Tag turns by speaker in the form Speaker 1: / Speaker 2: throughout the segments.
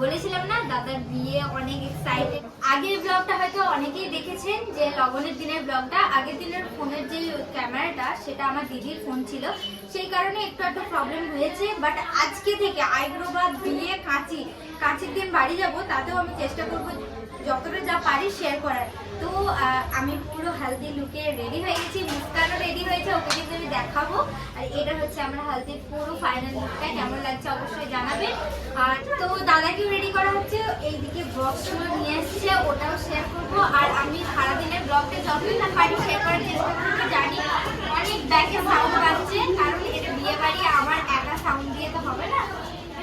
Speaker 1: বলেছিলাম না, দাদার বিয়ে অনেক এক্সাইটেড আগের ব্লগটা হয়তো অনেকেই দেখেছেন যে লগনের দিনের ব্লগটা আগের দিনের ফোনের যে ক্যামেরাটা, সেটা আমার দিদির ফোন ছিল। সেই কারণে একটু একটু প্রবলেম হয়েছে বাট আজকে থেকে আইব্রো বা বিয়ে কাঁচি, কাঁচির দিন বাড়ি যাব, তাতেও আমি চেষ্টা করব যতটা যা পারি শেয়ার করার। তো আমি পুরো হালদি লুকে রেডি হয়ে গেছি, মুস্কানও রেডি হয়েছে, ওকে দেখাবো। আর এটা হচ্ছে আমরা হালদির পুরো ফাইনাল লুকটা কেমন লাগছে অবশ্যই জানাবে। আর তো দাদাকেও রেডি করা হচ্ছে, এইদিকে ব্লগগুলো নিয়ে এসছে, ওটাও শেয়ার করব। আর আমি সারাদিনের ব্লগটা যতই না পারি শেয়ার করার চেষ্টা করব, জানি অনেক ব্যাকে সাউন্ড আসছে, কারণ এটা বিয়ে বাড়ি, আমার একা সাউন্ড দিয়ে তো হবে না।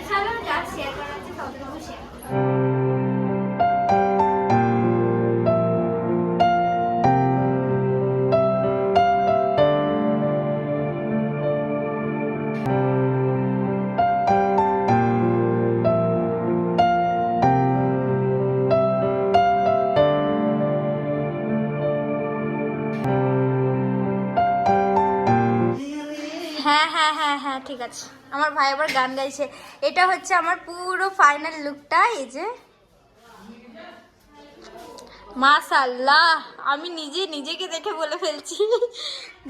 Speaker 1: চলো, যা শেয়ার করা হচ্ছে ততটুকু শেয়ার হ্যাঁ হ্যাঁ হ্যাঁ হ্যাঁ ঠিক আছে। আমার ভাই আবার গান গাইছে। এটা হচ্ছে আমার পুরো ফাইনাল লুকটা এই যে। মাশাল্লাহ আমি নিজে নিজেকে দেখে বলে ফেলছি।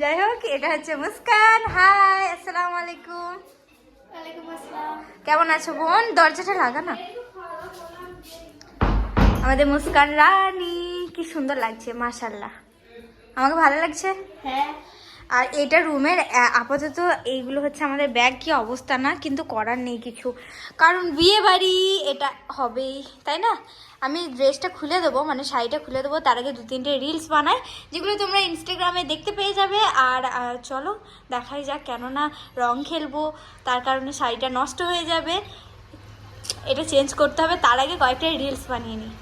Speaker 1: যাই হোক এটা হচ্ছে মুস্কান। হাই আসসালামু আলাইকুম। কেমন আছো বোন? দরজাটা লাগা না? আমাদের মুস্কান রানী কি সুন্দর লাগছে মাশাল্লাহ আমাকে ভালো লাগছে?
Speaker 2: হ্যাঁ
Speaker 1: আর এটা রুমের আপাতত এইগুলো হচ্ছে আমাদের ব্যাগ, কি অবস্থা না, কিন্তু করার নেই কিছু। কারণ বিয়ে বাড়ি, এটা হবেই, তাই না? আমি ড্রেসটা খুলে দেবো মানে শাড়িটা খুলে দেবো, তার আগে দু তিনটে রিলস বানাই, যেগুলো তোমরা ইনস্টাগ্রামে দেখতে পেয়ে যাবে। আর চলো, দেখাই যাক কেননা রং খেলব, তার কারণে শাড়িটা নষ্ট হয়ে যাবে। এটা চেঞ্জ করতে হবে, তার আগে কয়েকটা রিলস বানিয়ে নিই।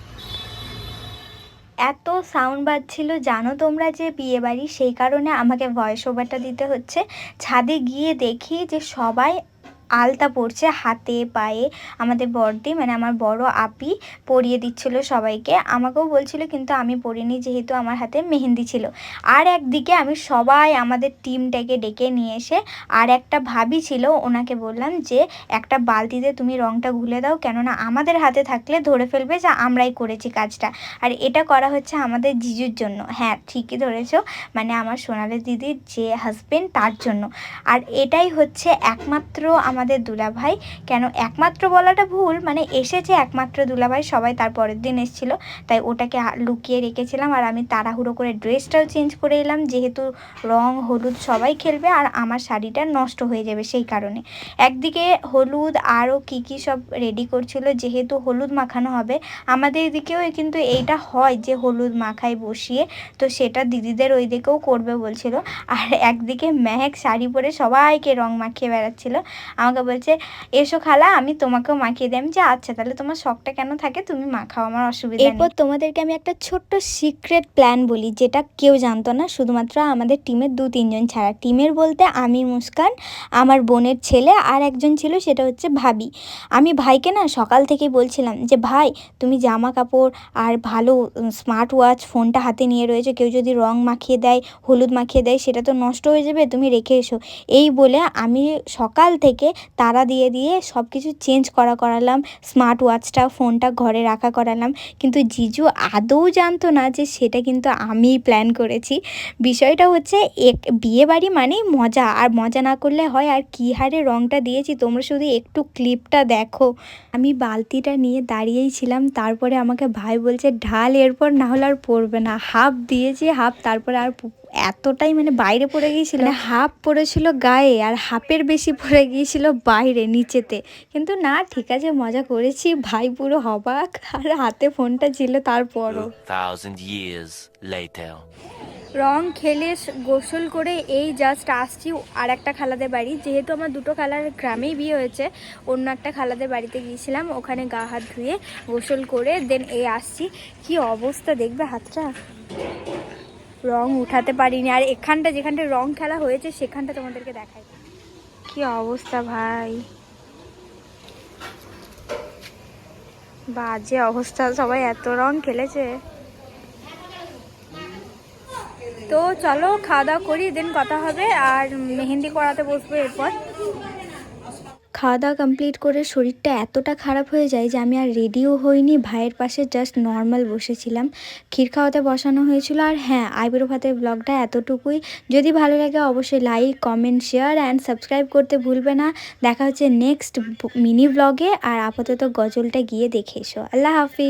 Speaker 1: এত সাউন্ড বাজছিল, জানো তোমরা যে বিয়ে বাড়ি সেই কারণে আমাকে ভয়েস ওভারটা দিতে হচ্ছে? ছাদে গিয়ে দেখি যে সবাই আলতা পড়ছে হাতে, পায়ে। আমাদের বড়দি মানে আমার বড় আপি পরিয়ে দিচ্ছিল সবাইকে। আমাকেও বলছিল, কিন্তু আমি পরিনি যেহেতু আমার হাতে মেহেন্দি ছিল। আর একদিকে আমি সবাই আমাদের টিমটাকে ডেকে নিয়ে এসে আর একটা ভাবি ছিল, ওনাকে বললাম যে, একটা বালতিতে তুমি রংটা গুলে দাও, কেননা আমাদের হাতে থাকলে ধরে ফেলবে যে আমরাই করেছি কাজটা। আর এটা করা হচ্ছে আমাদের জিজুর জন্য। হ্যাঁ ঠিকই ধরেছ। মানে আমার সোনালি দিদির যে হাজবেন্ড তার জন্য। আর এটাই হচ্ছে একমাত্র আমাদের দুলাভাই। কেন একমাত্র বলাটা ভুল? মানে এসেছে একমাত্র দুলাভাই সবাই তার পরের দিন এসেছিল। তাই ওটাকে লুকিয়ে রেখেছিলাম আর আমি তাড়াহুড়ো করে ড্রেসটাও চেঞ্জ করে এলাম। যেহেতু রং, হলুদ সবাই খেলবে আর আমার শাড়িটা নষ্ট হয়ে যাবে সেই কারণে। একদিকে হলুদ আরও কী কী সব রেডি করছিল, যেহেতু হলুদ মাখানো হবে। আমাদের দিকেও কিন্তু এইটা হয় যে হলুদ মাখায় বসিয়ে। তো সেটা দিদিদের ওই দিকেও করবে বলছিল। আর একদিকে মেহেক শাড়ি পরে সবাইকে রং মাখিয়ে বেড়াচ্ছিল। আমাকে বলছে, এসো খালা, আমি তোমাকেও মাখিয়ে দিই। আমি যে আচ্ছা তাহলে তোমার শখটা কেন থাকে? তুমি মাখাও, আমার অসুবিধা এরপর তোমাদেরকে আমি একটা ছোট্ট সিক্রেট প্ল্যান বলি, যেটা কেউ জানতো না। শুধুমাত্র আমাদের টিমের দু, তিনজন ছাড়া। টিমের বলতে আমি মুস্কান, আমার বোনের ছেলে আর একজন ছিল, সেটা হচ্ছে ভাবি। আমি ভাইকে না সকাল থেকেই বলছিলাম যে, ভাই, তুমি জামা কাপড় আর ভালো স্মার্ট ওয়াচ ফোনটা হাতে নিয়ে রয়েছে। কেউ যদি রং মাখিয়ে দেয়, হলুদ মাখিয়ে দেয়, সেটা তো নষ্ট হয়ে যাবে, তুমি রেখে এসো। এই বলে আমি সকাল থেকে তারা দিয়ে দিয়ে সব কিছু চেঞ্জ করা করালাম স্মার্ট ওয়াচটা ফোনটা ঘরে রাখা করালাম। কিন্তু জিজু আদৌ জানতো না যে সেটা কিন্তু আমিই প্ল্যান করেছি। বিষয়টা হচ্ছে এক, বিয়ে বাড়ি মানেই মজা। আর মজা না করলে হয় আর কী হারে রঙটা দিয়েছি? তোমরা শুধু একটু ক্লিপটা দেখো। আমি বালতিটা নিয়ে দাঁড়িয়েই ছিলাম। তারপরে আমাকে ভাই বলছে, ঢাল, এরপর না হলে আর পড়বে না। হাফ দিয়েছি, হাফ, তারপরে আর এতটাই মানে বাইরে পড়ে গিয়েছিল। মানে হাফ পড়েছিল গায়ে আর হাফের বেশি পড়ে গিয়েছিল বাইরে নিচেতে। কিন্তু না ঠিক আছে মজা করেছি। ভাই পুরো হবাক। আর হাতে ফোনটা ছিল তারপরও। রং খেলে গোসল করে এই জাস্ট আসছি আর একটা খালাদের বাড়ি। যেহেতু আমার দুটো খালার গ্রামেই বিয়ে হয়েছে অন্য একটা খালাদের বাড়িতে গিয়েছিলাম। ওখানে গা হাত ধুয়ে গোসল করে দেন এই আসছি। কি অবস্থা দেখবে হাতটা? রং উঠাতে পারিনি। আর এখানটা যেখানটা রং খেলা হয়েছে, সেখানটা তোমাদেরকে দেখাই। কি অবস্থা ভাই? বাজে অবস্থা, সবাই এত রং খেলেছে। তো চলো, খাওয়া দাওয়া করি দেন কথা হবে। আর মেহেন্দি করাতে বসবো এরপর। খাওয়া দাওয়া কমপ্লিট করে শরীরটা এতটা খারাপ হয়ে যায় যে আমি আর রেডিও হইনি। ভাইয়ের পাশে জাস্ট নর্মাল বসেছিলাম। ক্ষীর খাওয়াতে বসানো হয়েছিল আর হ্যাঁ আইবুড়ো ভাতের ব্লগটা এতটুকুই। যদি ভালো লাগে অবশ্যই like comment share and subscribe করতে ভুলবে না। দেখা হচ্ছে নেক্সট মিনি ব্লগে আর আপাতত গজলটা গিয়ে দেখে এসো। আল্লাহ হাফিজ।